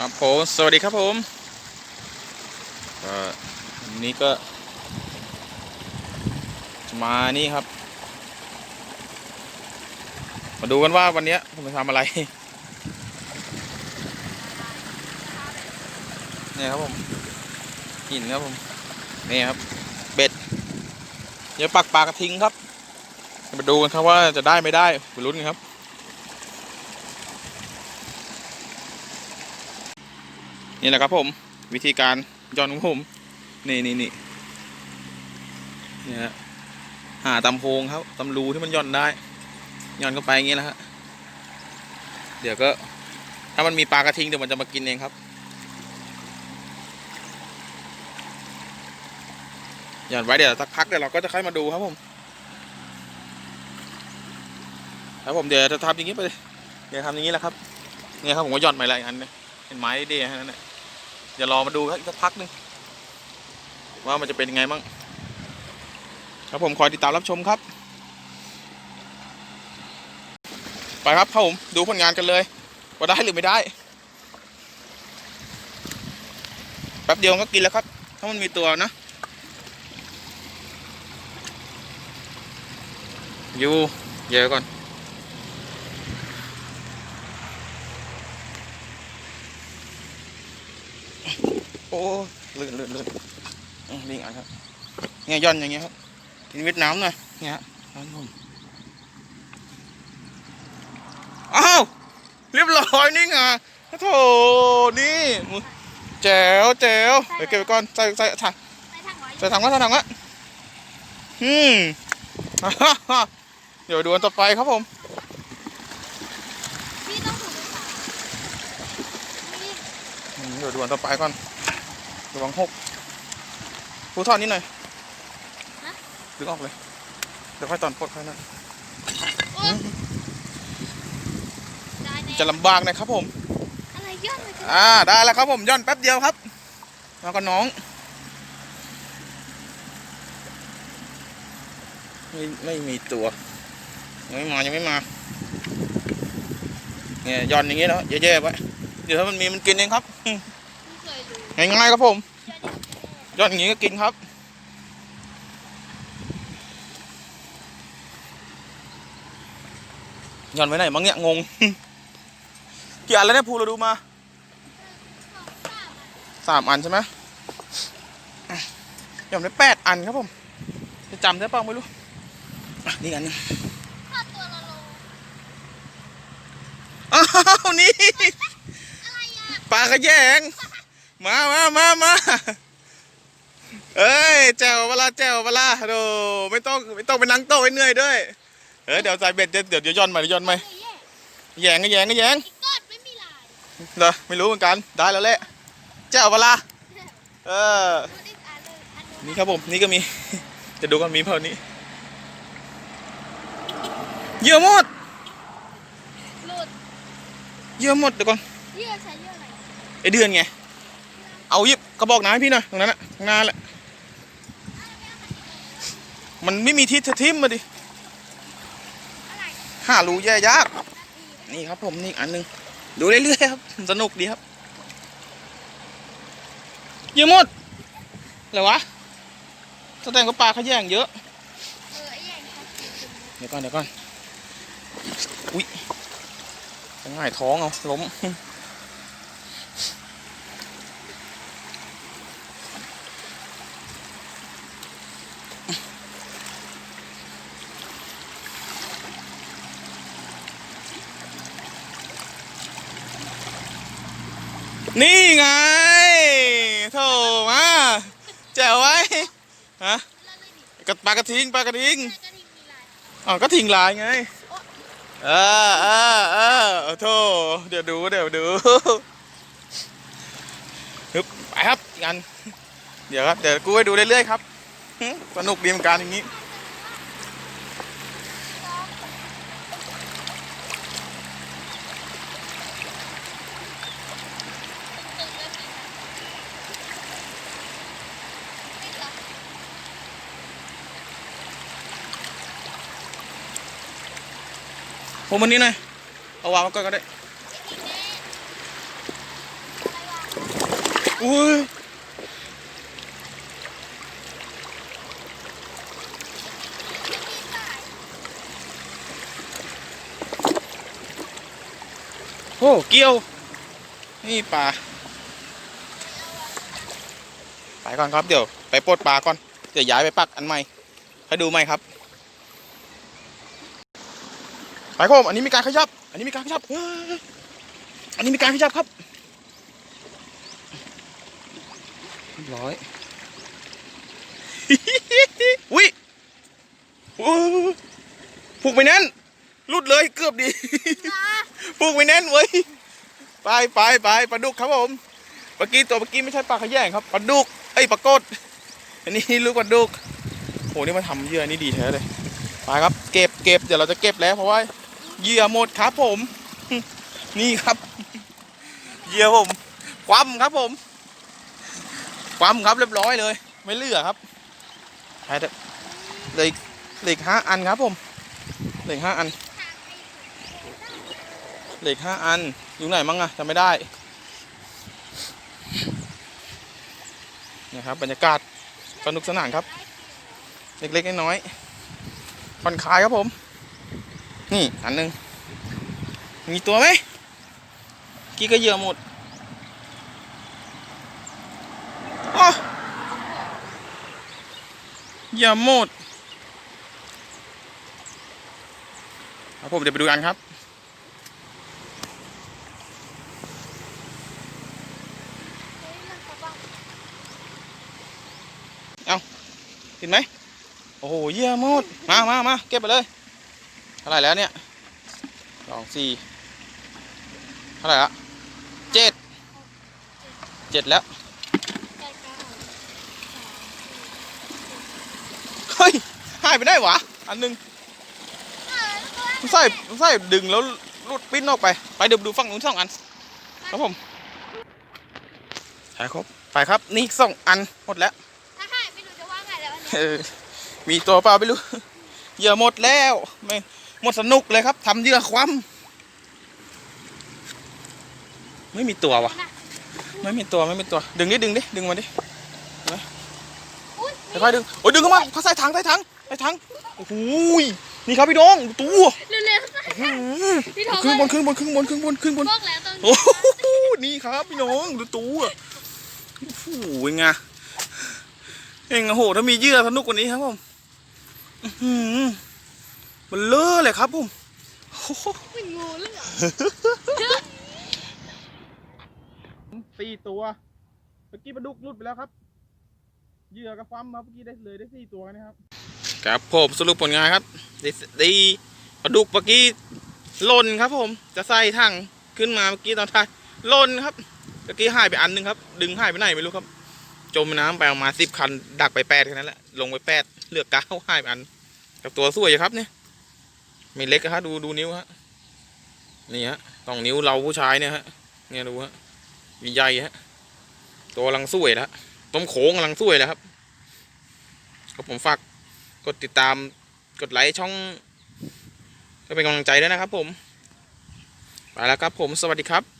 ครับผมสวัสดีครับผมก็วันนี้ก็ มานี่ครับ มาดูกันว่าวันนี้ผมจะทำอะไรนี่ครับผมหินครับผมนี่ครับ เบ็ดเดี๋ยวปักปลากระทิงครับ มาดูกันครับว่าจะได้ไม่ได้ไปลุ้นกันครับ นี่แหละครับผมวิธีการย้อนของผม นี่นี่นี่นี่ฮะหาตำโพงครับตำรูที่มันย่อนได้ย่อนเข้าไปอย่างงี้แหละฮะเดี๋ยวก็ถ้ามันมีปลากระทิงเดี๋ยวมันจะมากินเองครับย่อนไว้เดี๋ยวสักพักเดี๋ยวเราก็จะค่อยมาดูครับผมครับผมเดี๋ยวจะทำอย่างนี้ไปเลยเดี๋ยวทำอย่างนี้แหละครับเนี่ยครับผมก็ย่อนไปหลายอันเลยเห็นไม้ดีๆแค่นั้นแหละ เดี๋ยวรอมาดูครับอีกสักพักหนึ่งว่ามันจะเป็นยังไงบ้างครับผมคอยติดตามรับชมครับ ไปครับครับผมดูผลงานกันเลย ว่าได้หรือไม่ได้แป๊บเดียวก็กินแล้วครับ ถ้ามันมีตัวนะ อยู่เยอะก่อน โอ้ ลื่นลื่นลื่นอืมลิงอะครับเนี่ยย่อนอย่างเงี้ยครับกินเวียดนามหน่อยเนี่ยฮะร้านผมอ้าวเรียบร้อยนี่ไงโถนี่แจ๋วแจ๋วเดี๋ยวเก็บไปก่อนใส่ใส่ถังใส่ถังก็ใส่ถังก็อืมเดี๋ยวดูอันต่อไปครับผมเดี๋ยวดูอันต่อไปก่อน ระวังหกผู้ทอดนิดหน่อยดึงออกเลย เดี๋ยวค่อยตอนปลดค่อยนั้นโอ๊ยได้แน่จะลำบากหนะครับผม อะไรย่อนเลยกันอ่า ได้แล้วครับผมย่อนแป๊บเดียวครับแล้วก็น้อง ไม่ไม่มีตัวยังไม่มายังไม่มา เนี่ยย่อนอย่างงี้เนาะแย่ๆไว้เดี๋ยวถ้ามันมีมันกินเองครับอืมไม่เคยรู้ง่ายๆครับผม ย่อนอย่างนี้ย่อนอย่างงี้ก็กินครับย่อนไว้ไหนมั้งเนี่ยงง กี่อันแล้วเนี่ยภูเราดูมาสามอันใช่ไหมยอมได้แปดอันครับผม จะจำได้เปล่าไม่รู้อะนี่อันหนึงค่าตัวละโลอ้าวนี่อะไรอะปลาขยง มามามามาเอ้ยแจวเว ลาแจวเวลาโดไม่ต้องไม่ต้องไปนั่งโต๊ะให้เหนื่อยด้วยเออเดี๋ยวใส่เบ็ดเดี๋ยวเดี๋ยวย้อนมาเดี๋ยวย้อนมาเยอะแยงก็แยงก็แยงอีกก้อนไม่มีลายเดี๋ยวไม่รู้เหมือนกันได้แล้วแหละแจวเวลาเออดูดิอ่าเออนี่ครับผมนี่ก็มีจะดูกันมีเท่านี้เยื่อหมดเยื่อหมดเดี๋ยวก่อนเยื่อใช้เยอะไรไอเดือนไงเอายิบกระบอกน้ำให้พี่หน่อยตรงนั้นน่ะข้างหน้าแหละ มันไม่มีทิศจะทิมมาดิอะไรหารูแย่ยาก นี่ครับผมนี่อันหนึง ดูเรื่อยๆครับ สนุกดีครับเยื่อหมดอะไรวะแสดงว่าปลาเขาแย่งเยอะเดี๋ยวก่อนเดี๋ยวก่อน อุ้ยจะง่ายท้องเอาล้ม นี่ไงโถมาแจ๋วไว้ฮะแล้วเลยนี่กระปลากระทิงปลากระทิงแม่กระทิงมีลายอ๋อก็ทิ้งลายไงเออเออเออโอ้โธ่เดี๋ยวดูเดี๋ยวดูฮึบไปครับอีกอันเดี๋ยวครับเดี๋ยวกูให้ดูเรื่อยๆครับหึสนุกดีเหมือนกันอย่างนี้ ตึงเลยพี่ไม่เหรอ ผมวันนี้หน่อยเอาวางไว้ก่อนก็ได้อุ้ยโอ้เกี่ยว นี่ปลาไปก่อนครับเดี๋ยวไปปลดปลาก่อน เดี๋ยวย้ายไปปักอันใหม่ให้ดูใหม่ครับ ไปครับผมอันนี้มีการขยับ อันนี้มีการขยับอันนี้มีการขยับครับร้อยอุ้ยอู้ผูกไปแน่นรุดเลยเกือบดีผูกไปแน่นเว้ยไปไปไปปลาดุกครับผมเมื่อกี้ตัวเมื่อกี้ไม่ใช่ปลาขยงครับปลาดุกเอ้ยปลากดอันนี้ลูกปลาดุกโหนี่มาทำเยื่อนี่ดีแท้เลยไปครับ เก็บเก็บเดี๋ยวเราจะเก็บแล้วเพราะว่า เหยื่อหมดครับผม นี่ครับ เหยื่อผม คว่ำครับผม คว่ำครับเรียบร้อยเลย ไม่เหลือครับเถอะเหลยเหลืออกห้าอันครับผมเหลืออกห้าอันเหล็กห้าอันอยู่ไหนมั้งอะจำไม่ได้นี่ครับบรรยากาศสนุกสนานครับ เล็กๆน้อยๆผ่อนคลายครับผม นี่อันหนึ่งมีตัวไหมกี้ก็เหยื่อหมดอ้อเหยื่อหมดครับผมเดี๋ยวไปดูกันครับ เอาเห็นไหม โอ้โห เยี่ยมหมด มามามาเก็บไปเลย ท่าไหร่แล้วเนี่ยสองสี่เท่าไหร่ละเจ็ดเจ็ดแล้ว เฮ้ย หายไปได้หวะ อันหนึงมันใส่มันใส่ดึงแล้วรุดปิ้นออกไป ไปเดี๋ยวดูฝั่งนู้นสองอัน ครับผมใช่ครับไปครับ นี่อีกสองอันหมดแล้วถ้าหายไม่รู้จะว่าไงแล้วอันเนี้ยเออมีตัวเปล่าไม่รู้ เหยื่อหมดแล้วไม่ หมดสนุกเลยครับทำเหยื่อคว่ำไม่มีตัววะไม่มีตัวไม่มีตัว ดึงดิดึงดิดึงมาดิอุ้ยค่อยๆดึงโอ้ยดึงเข้ามาเขาใส่ถังใส่ถังใส่ถังโอ้โหยนี่ครับพี่น้องดูตัวเร็วๆอื้อหือพี่ทองขึ้นบนขึ้นบนขึ้นบนขึ้นบนขึ้นบนบอกแล้วตรงโอ้นี้โหนี่ครับพี่น้องดูตัวโอ้โหเป็นไงเองโอ้โหถ้ามีเหยื่อสนุกกว่านี้ครับผมอื้อหือ มันเลอะเลยครับผมโอ้โหเป็นงูเลยเหรอสี่ตัว เมื่อกี้ปลาดุกหลุดไปแล้วครับ เหยื่อกับความมาเมื่อกี้ได้เลยได้สี่ตัวนะครับ ครับผมสรุปผลงานครับได้ได้ปลาดุกเมื่อกี้หล่นครับ ผม จะใส่ถังขึ้นมาเมื่อกี้ตอนท้ายหล่นครับ เมื่อกี้หายไปอันหนึงครับ ดึงหายไปไหนไม่รู้ครับ จมน้ำไปประมาณสิบคัน ดักไปแปดแค่นั้นแหละ ลงไปแปดเหลือเก้าหายไปอัน กับตัวสวยอยู่ครับเนี่ย ไม่เล็กอะฮะดูดูนิ้วฮะนี่ฮะต้องนิ้วเราผู้ชายเนี่ยฮะเนี่ยดูฮะมีใหญ่ฮะตัวกำลังสวยแล้วต้มโขงกำลังสวยแล้วครับก็ผมฝากกดติดตามกดไลค์ช่อง ก็เป็นกำลังใจด้วยนะครับผมไปแล้วครับผมสวัสดีครับ